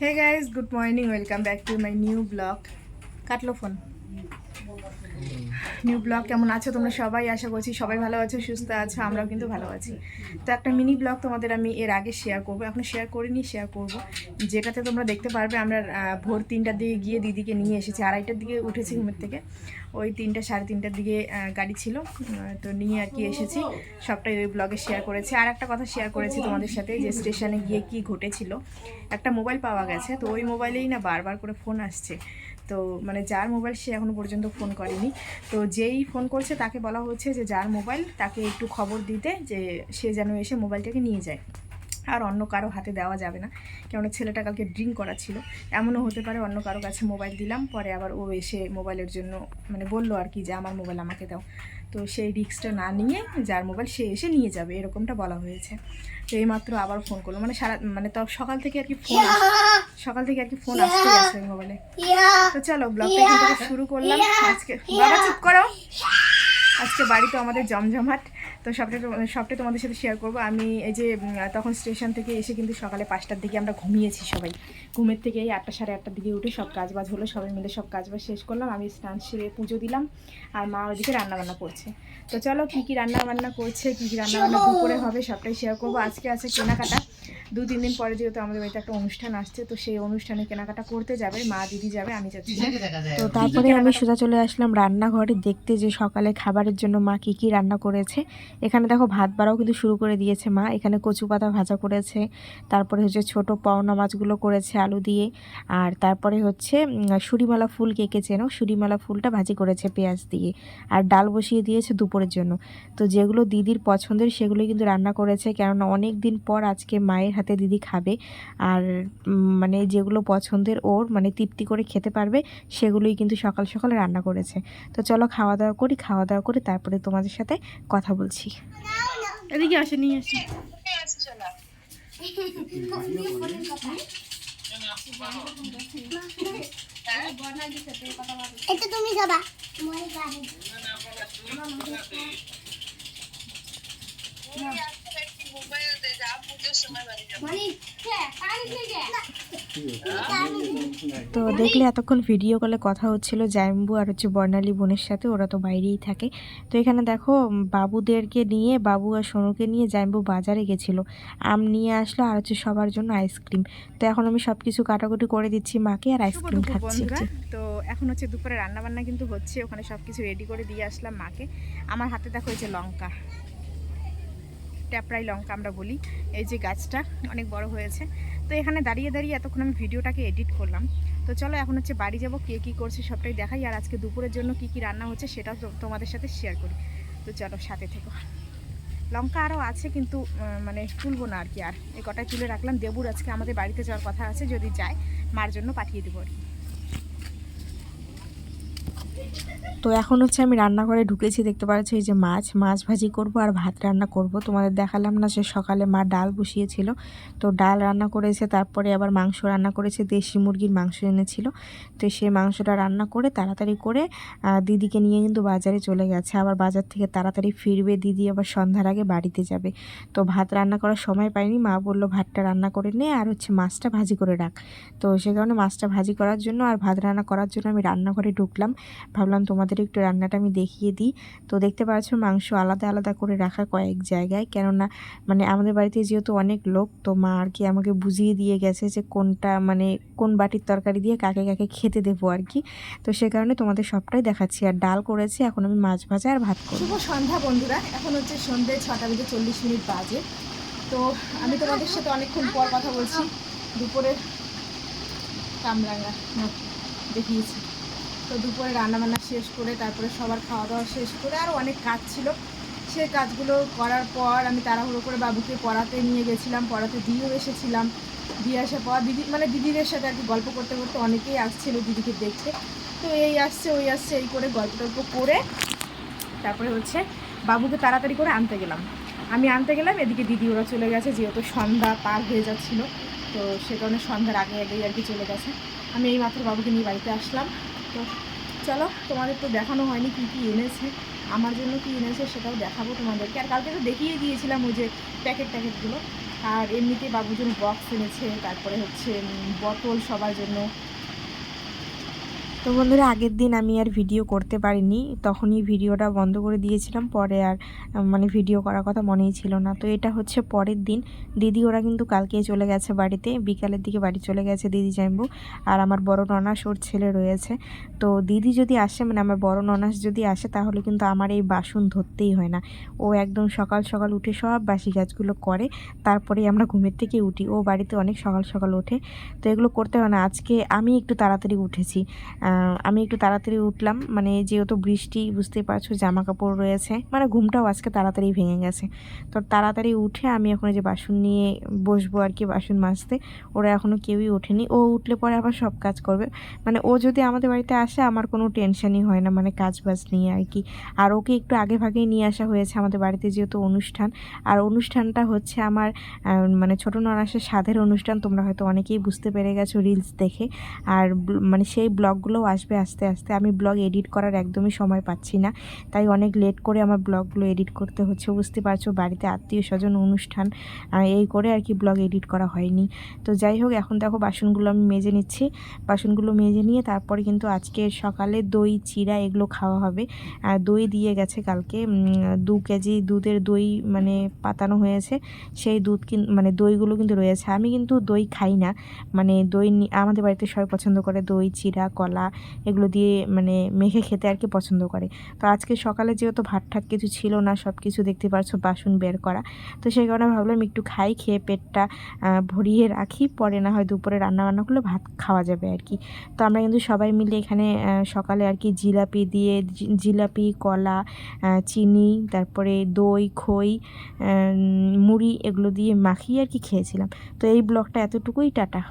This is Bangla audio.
hey guys good morning welcome back to my new blog কাটলো ফোন new vlog, কেমন আছো তোমরা সবাই? আশা করছি সবাই ভালো আছো, সুস্থ আছো, আমরাও কিন্তু ভালো আছি। তো একটা মিনি ব্লগ তোমাদের আমি এর আগে শেয়ার করব। এখন শেয়ার করিনি শেয়ার করব। যেটাতে তোমরা দেখতে পারবে, আমরা ভোর তিনটার দিকে গিয়ে দিদিকে নিয়ে এসেছি। আড়াইটার দিকে উঠেছি ঘুমের থেকে। ওই তিনটা, সাড়ে তিনটার দিকে গাড়ি ছিল। তো নিয়ে আর কি এসেছি। সবটাই ওই ব্লগে শেয়ার করেছি। আর একটা কথা শেয়ার করেছি তোমাদের সাথে, যে স্টেশনে গিয়ে কি ঘটেছিল। একটা মোবাইল পাওয়া গেছে। তো ওই মোবাইলেই না বারবার করে ফোন আসছে। তো মানে যার মোবাইল সে এখনও পর্যন্ত ফোন করেনি। তো যেই ফোন করছে তাকে বলা হচ্ছে যে যার মোবাইল তাকে একটু খবর দিতে যে সে যেন এসে মোবাইলটাকে নিয়ে যায়। আর অন্য কারও হাতে দেওয়া যাবে না। কেননা ছেলেটা কালকে ড্রিঙ্ক করা ছিল। এমনও হতে পারে অন্য কারও কাছে মোবাইল দিলাম, পরে আবার ও এসে মোবাইলের জন্য মানে বলল আর কি যে, আমার মোবাইল আমাকে দাও। তো সেই রিস্কটা না নিয়ে যার মোবাইল সে এসে নিয়ে যাবে, এরকমটা বলা হয়েছে। তো এইমাত্র আবার ফোন করল। মানে সারা মানে তো সকাল থেকে আর কি ফোন সকাল থেকে আর কি ফোন আসতে আছে মোবাইলে। তো চলো, ব্লগটা থেকে শুরু করলাম। আজকে বাবা, চুপ করো। আজকে বাড়ি তো আমাদের জমজমাট। তো সবটা তো- সবটাই তোমাদের সাথে শেয়ার করব। আমি এই যে তখন স্টেশন থেকে এসে কিন্তু সকালে পাঁচটার দিকে আমরা ঘুমিয়েছি সবাই। ঘুমের থেকে এই আটটা সাড়ে আটটার দিকে উঠে সব কাজবাজ হলো সবাই মিলে সব কাজবাজ শেষ করলাম। আমি স্নান সেরে পুজো দিলাম আর মা ওইদিকে রান্নাবান্না করছে। তো চলো কী কী রান্না বান্না করছে কী কী রান্নাবান্না দুপুরে হবে সবটাই শেয়ার করব। আজকে আছে কেনাকাটা। দু তিন দিন পরে যেহেতু আমাদের বাড়িতে একটা অনুষ্ঠান আসছে তো সেই অনুষ্ঠানে কেনাকাটা করতে যাবে। মা দিদি যাবে আমি যাচ্ছি। তো তারপরে আমি সোজা চলে আসলাম রান্নাঘরে। দেখতে যে সকালে খাবারের জন্য মা কী কী রান্না করেছে এখানে দেখো ভাত বাড়াও কিন্তু শুরু করে দিয়েছে মা। এখানে কচু পাতা ভাজা করেছে, তারপরে হচ্ছে ছোট পাওনা মাছগুলো করেছে আলু দিয়ে, আর তারপরে হচ্ছে সুরিমালা ফুল কে কে চেনো? সুরিমালা ফুলটা ভাজি করেছে পেঁয়াজ দিয়ে, আর ডাল বসিয়ে দিয়েছে দুপুরের জন্য। তো যেগুলো দিদির পছন্দের সেগুলো কিন্তু রান্না করেছে, কেননা অনেক দিন পর আজকে মায়ের হাতে দিদি খাবে, আর মানে যেগুলো পছন্দের ওর মানে তৃপ্তি করে খেতে পারবে, সেগুলোই কিন্তু সকাল সকাল রান্না করেছে। তো চলো খাওয়া দাওয়া করি, খাওয়া দাওয়া করে তারপরে তোমাদের সাথে কথা বলছি। এদিকে আসে নিয়ে আসে এটা তুমি যাবা মানে তো দেখলে এতক্ষণ ভিডিও কলে কথা হচ্ছিল জাইম্বু আর হচ্ছে বর্ণালী বোনের সাথে ওরা তো বাইরেই থাকে। তো এখানে দেখো বাবুদেরকে নিয়ে বাবু আর সোনুকে নিয়ে জাইম্বু বাজারে গেছিল। আম নিয়ে আসলো আর হচ্ছে সবার জন্য আইসক্রিম। তো এখন আমি সব কিছু কাটাকুটি করে দিচ্ছি মাকে আর আইসক্রিম খাচ্ছি। তো এখন হচ্ছে দুপুরে রান্নাবান্না কিন্তু হচ্ছে ওখানে সব কিছু রেডি করে দিয়ে আসলাম মাকে। আমার হাতে দেখো এই যে লঙ্কা। ট্যাপরাই লঙ্কা আমরা বলি, এই যে গাছটা অনেক বড় হয়েছে। তো এখানে দাঁড়িয়ে দাঁড়িয়ে এতক্ষণ আমি ভিডিওটাকে এডিট করলাম। তো চলো এখন হচ্ছে বাড়ি যাব, কে কী করছে সবটাই দেখাই, আর আজকে দুপুরের জন্য কি কি রান্না হচ্ছে সেটাও তোমাদের সাথে শেয়ার করি। তো চলো সাথে থেকো। লঙ্কা আরও আছে কিন্তু মানে তুলবো না আর কি, আর এই কটাই তুলে রাখলাম। দেবুর আজকে আমাদের বাড়িতে যাওয়ার কথা আছে, যদি যায়, মার জন্য পাঠিয়ে দেবো আর কি। তো এখন হচ্ছে আমি রান্নাঘরে ঢুকেছি, দেখতে পাচ্ছি এই যে মাছ মাছ ভাজি করব আর ভাত রান্না করব। তোমাদের দেখালাম না সে সকালে মা ডাল বসিয়েছিল। তো ডাল রান্না করেছে, তারপরে আবার মাংস রান্না করেছে, দেশি মুরগির মাংস এনেছিল। তো সেই মাংসটা রান্না করে তাড়াতাড়ি করে দিদিকে নিয়ে কিন্তু বাজারে চলে গেছে। আবার বাজার থেকে তাড়াতাড়ি ফিরবে, দিদি আবার সন্ধ্যার আগে বাড়িতে যাবে। তো ভাত রান্না করার সময় পাইনি, মা বলল ভাতটা রান্না করে নে আর হচ্ছে মাছটা ভাজি করে রাখ। তো সে কারণে মাছটা ভাজি করার জন্য আর ভাত রান্না করার জন্য আমি রান্নাঘরে ঢুকলাম। ভাবলাম তোমাদের একটু রান্নাটা আমি দেখিয়ে দিই। তো দেখতে পাচ্ছ মাংস আলাদা আলাদা করে রাখা কয়েক জায়গায়। কেননা মানে আমাদের বাড়িতে যেহেতু অনেক লোক, তো মা আর কি আমাকে বুঝিয়ে দিয়ে গেছে যে কোনটা মানে কোন বাটির তরকারি দিয়ে কাকে কাকে খেতে দেবো আর কি। তো সে কারণে তোমাদের সবটাই দেখাচ্ছি। আর ডাল করেছি, এখন আমি মাছ ভাজা আর ভাত শুভ সন্ধ্যা বন্ধুরা, এখন হচ্ছে সন্ধ্যে ছটা বেজে চল্লিশ মিনিট বাজে। তো আমি তোমাদের সাথে অনেকক্ষণ পর কথা বলছি। দুপুরে কামরাঙ্গা দেখিয়েছি। তো দুপুরে রান্নাবান্না শেষ করে তারপরে সবার খাওয়া দাওয়া শেষ করে আরও অনেক কাজ ছিল। সেই কাজগুলো করার পর আমি তাড়াহুড়ো করে বাবুকে পড়াতে নিয়ে গেছিলাম, পড়াতে দিয়েও এসেছিলাম। দিয়ে আসার পর দিদি মানে দিদিদের সাথে আর কি গল্প করতে করতে অনেকেই আসছিল দিদিকে দেখতে। তো এই আসছে, ওই আসছে, এই করে গল্প টল্প করে তারপরে হচ্ছে বাবুকে তাড়াতাড়ি করে আনতে গেলাম। আমি আনতে গেলাম, এদিকে দিদি ওরা চলে গেছে, যেহেতু সন্ধ্যা পার হয়ে যাচ্ছিল, তো সে কারণে সন্ধ্যার আগে আগেই আর কি চলে গেছে। আমি এই মাত্র বাবুকে নিয়ে বাড়িতে আসলাম। তো চলো, তোমাদের তো দেখানো হয়নি কী কী এনেছে। আমার জন্য কী এনেছে সেটাও দেখাবো তোমাদেরকে। আর কালকে তো দেখিয়ে দিয়েছিলাম ওই যে প্যাকেট প্যাকেটগুলো আর এমনিতে বাবুর জন্য বক্স এনেছে, তারপরে হচ্ছে বোতল সবার জন্য। তো বন্ধুরা, আগের দিন আমি আর ভিডিও করতে পারিনি। তখনই ভিডিওটা বন্ধ করে দিয়েছিলাম। পরে আর মানে ভিডিও করার কথা মনেই ছিল না। তো এটা হচ্ছে পরের দিন। দিদি ওরা কিন্তু কালকেই চলে গেছে বাড়িতে। বিকালের দিকে বাড়ি চলে গেছে দিদি জানবু আর আমার বড় ননাস ওর ছেলে রয়েছে। তো দিদি যদি আসে মানে আমার বড় ননাস যদি আসে, তাহলে কিন্তু আমার এই বাসন ধরতেই হয় না। ও একদম সকাল সকাল উঠে সব বাসি কাজগুলো করে। তারপরেই আমরা ঘুমের থেকে উঠি। ও বাড়িতে অনেক সকাল সকাল ওঠে। তো এগুলো করতে হয় না। আজকে আমি একটু তাড়াতাড়ি উঠেছি। আমি একটু তাড়াতাড়ি উঠলাম। মানে যেহেতু বৃষ্টি, বুঝতেই পারছ জামা কাপড় রয়েছে। মানে ঘুমটাও আজকে তাড়াতাড়ি ভেঙে গেছে। তো তাড়াতাড়ি উঠে আমি এখন যে বাসন নিয়ে বসবো আর কি, বাসন মাজতে। ওরা এখনও কেউই ওঠেনি। ও উঠলে পরে আবার সব কাজ করবে। মানে ও যদি আমাদের বাড়িতে আসে, আমার কোনো টেনশনই হয় না। মানে কাজ বাজ নিয়ে আর কি। আর ওকে একটু আগে ভাগেই নিয়ে আসা হয়েছে আমাদের বাড়িতে যেহেতু অনুষ্ঠান। আর অনুষ্ঠানটা হচ্ছে আমার মানে ছোটো নরাসের স্বাদের অনুষ্ঠান। তোমরা হয়তো অনেকেই বুঝতে পেরে গেছো রিলস দেখে। আর মানে সেই ব্লগগুলোও আসবে আস্তে আস্তে। আমি ব্লগ এডিট করার একদমই সময় পাচ্ছি না। তাই অনেক লেট করে আমার ব্লগগুলো এডিট করতে হচ্ছে। বুঝতে পারছ, বাড়িতে আত্মীয় স্বজন অনুষ্ঠান এই করে আর কি ব্লগ এডিট করা হয়নি। তো যাই হোক, এখন দেখো বাসনগুলো আমি মেজে নিচ্ছি। বাসনগুলো মেজে নিয়ে তারপরে কিন্তু আজকে সকালে দই চিরা এগুলো খাওয়া হবে। দই দিয়ে গেছে কালকে দু কেজি দুধের দই মানে পাতানো হয়েছে। সেই দুধ মানে দইগুলো কিন্তু রয়েছে। আমি কিন্তু দই খাই না। মানে দই আমাদের বাড়িতে সবাই পছন্দ করে দই চিরা কলা এগুলো দিয়ে মানে মেখে খেতে আর কি পছন্দ করে। তো আজকে সকালে যেহেতু ভাত ঠাক কিছু ছিল না সব কিছু দেখতে পারছ, বাসন বের করা। তো সেই কারণে ভাবলাম একটু খাই, খেয়ে পেটটা ভরিয়ে রাখি, পরে না হয় দুপুরে রান্না বান্না করলে ভাত খাওয়া যাবে আর কি। তো আমরা কিন্তু সবাই মিলে এখানে সকালে আর কি জিলাপি দিয়ে জিলাপি, কলা চিনি, তারপরে দই, খই মুড়ি এগুলো দিয়ে মাখিয়ে আর কি খেয়েছিলাম। তো এই ব্লগটা এতটুকুই, টাটা।